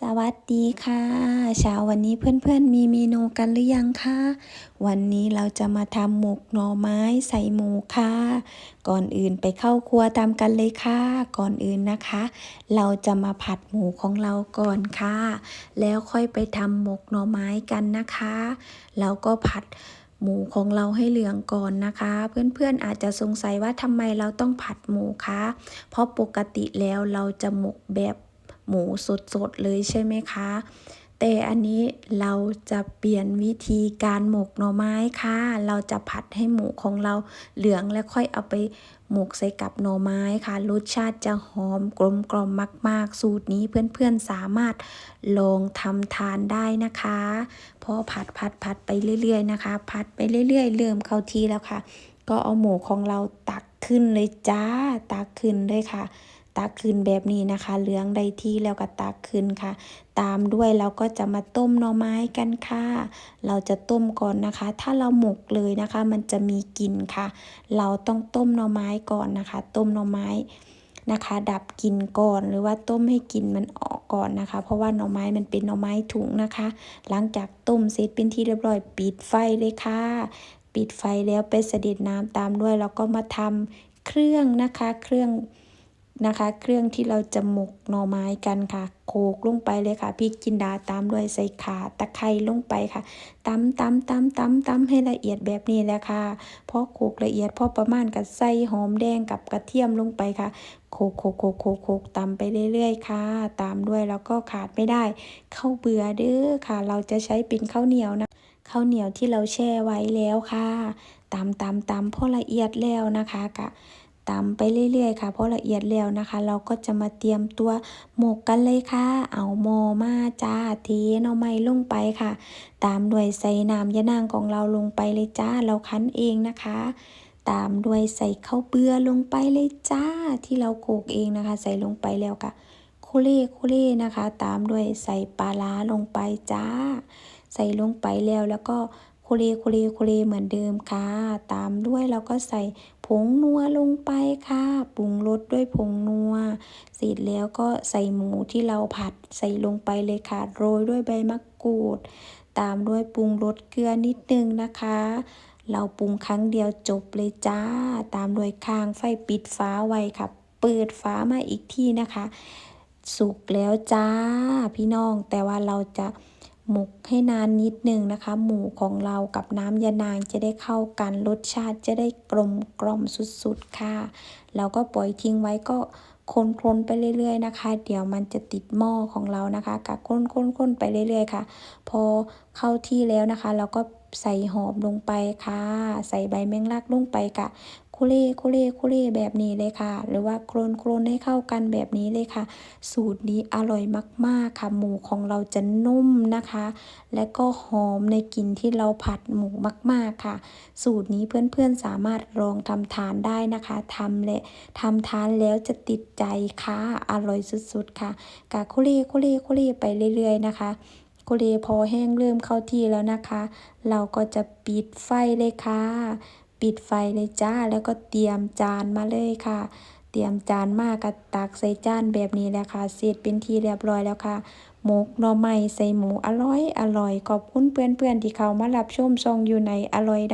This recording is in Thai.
สวัสดีค่ะเช้าวันนี้เพื่อนๆมีเมนูกันหรือยังคะวันนี้เราจะมาทำหมกหน่อไม้ใส่หมูค่ะ ก่อนอื่นไปเข้าครัวตามกันเลยค่ะ ก่อนอื่นนะคะ เราจะมาผัดหมูของเราก่อนค่ะ แล้วค่อยไปทำหมกหน่อไม้กันนะคะ เราก็ผัดหมูของเราให้เหลืองก่อนนะคะ เพื่อนๆอาจจะสงสัยว่าทำไมเราต้องผัดหมูคะเพราะปกติแล้วเราจะหมกแบบ หมูสดๆเลยใช่ไหมคะ แต่อันนี้เราจะเปลี่ยนวิธีการหมกหน่อไม้ค่ะ เราจะผัดให้หมูของเราเหลืองแล้วค่อยเอาไปหมกใส่กับหน่อไม้ค่ะรสชาติจะหอมกลมกล่อมมาก ๆ สูตรนี้เพื่อนๆสามารถลองทำทานได้นะคะพอผัดผัดผัดไปเรื่อย ๆ นะคะ ผัดไปเรื่อย ๆ เริ่มเข้าทีแล้วค่ะ ก็เอาหมูของเราตักขึ้นเลยจ้าตักขึ้นเลยค่ะ ตักขึ้นแบบนี้นะคะ เหลืองได้ที่แล้วก็ตักขึ้นค่ะ ตามด้วยเราก็จะมาต้มหน่อไม้กันค่ะ เราจะต้มก่อนนะคะ ถ้าเราหมกเลยนะคะ มันจะมีกลิ่นค่ะ เราต้องต้มหน่อไม้ก่อนนะคะ ต้มหน่อไม้นะคะ ดับกลิ่นก่อนหรือว่าต้มให้กลิ่นมันออกก่อนนะคะ เพราะว่าหน่อไม้มันเป็นหน่อไม้ถุงนะคะ หลังจากต้มเสร็จเป็นที่เรียบร้อยปิดไฟเลยค่ะ ปิดไฟแล้วไปเสด็จน้ำตามด้วยแล้วก็มาทำเครื่องนะคะ เครื่อง นะคะ เครื่องที่เราจะหมกหน่อไม้กันค่ะ โขกลงไปเลยค่ะพริกจินดาตามด้วยใส่ขาตะไคร้ลงไปค่ะตำตำตำตำตำให้ละเอียดแบบนี้แหละค่ะพอโขกละเอียดพอประมาณกับใส่หอมแดงกับกระเทียมลงไปค่ะโขกโขกโขกโขกโขกตำไปเรื่อยๆ ค่ะ ตามด้วยแล้วก็ขาดไม่ได้ข้าวเบื่อเด้อค่ะ เราจะใช้เป็นข้าวเหนียวนะข้าวเหนียวที่เราแช่ไว้แล้วค่ะตำตำตำพอละเอียดแล้วนะคะกะ ตำไปเรื่อยๆค่ะพอละเอียดแล้วนะคะ เราก็จะมาเตรียมตัวหมกกันเลยค่ะ เอาหมอมาจ้าเทหน่อไม้ลงไปค่ะ ตามด้วยใส่น้ำยะนางของเราลงไปเลยจ้า เราคั้นเองนะคะ ตามด้วยใส่ข้าวเบื่อลงไปเลยจ้า ที่เราโขกเองนะคะ ใส่ลงไปแล้วค่ะโคเล่โคเล่นะคะ ตามด้วยใส่ปลาล้าลงไปจ้า ใส่ลงไปแล้วแล้วก็ โคเลโคเลโคเลเหมือนเดิมค่ะ ตามด้วยเราก็ใส่ผงนัวลงไปค่ะ ปรุงรสด้วยผงนัว เสร็จแล้วก็ใส่หมูที่เราผัดใส่ลงไปเลยค่ะ โรยด้วยใบมะกรูด ตามด้วยปรุงรสเกลือนิดนึงนะคะ เราปรุงครั้งเดียวจบเลยจ้า ตามด้วยคางไฟปิดฟ้าไว้ค่ะ เปิดฟ้ามาอีกที่นะคะ สุกแล้วจ้าพี่น้อง แต่ว่าเราจะ หมกให้นานนิดนึงนะคะ หมูของเรากับน้ำยานางจะได้เข้ากันรสชาติจะได้กลมกล่อมสุดๆค่ะเราก็ปล่อยทิ้งไว้ก็คนๆไปเรื่อยๆนะคะ เดี๋ยวมันจะติดหม้อของเรานะคะกะคนๆๆไปเรื่อยๆค่ะ พอเข้าที่แล้วนะคะ เราก็ใส่หอมลงไปค่ะ ใส่ใบแมงลักลงไปกะ คุเล่คุเล่คุเล่แบบนี้เลยค่ะ หรือว่าโครนโครนให้เข้ากันแบบนี้เลยค่ะ สูตรนี้อร่อยมากๆค่ะ หมูของเราจะนุ่มนะคะ และก็หอมในกลิ่นที่เราผัดหมูมากๆค่ะ สูตรนี้เพื่อนๆสามารถลองทำทานได้นะคะทำและทำทานแล้วจะติดใจค่ะ อร่อยสุดๆค่ะกะคุเล่คุเล่คุเล่ไปเรื่อยๆนะคะโคเลพอแห้งเริ่มเข้าที่แล้วนะคะ เราก็จะปิดไฟเลยค่ะ ปิดไฟเลยจ้า แล้วก็เตรียมจานมาเลยค่ะ เตรียมจานมากกระตักใส่จานแบบนี้แหละค่ะ เสร็จเป็นที่เรียบร้อยแล้วค่ะ หมกหน่อไม้ใส่หมูอร่อย อร่อย ขอบคุณเพื่อนๆที่เขามารับชมซองอยู่ในอร่อยด้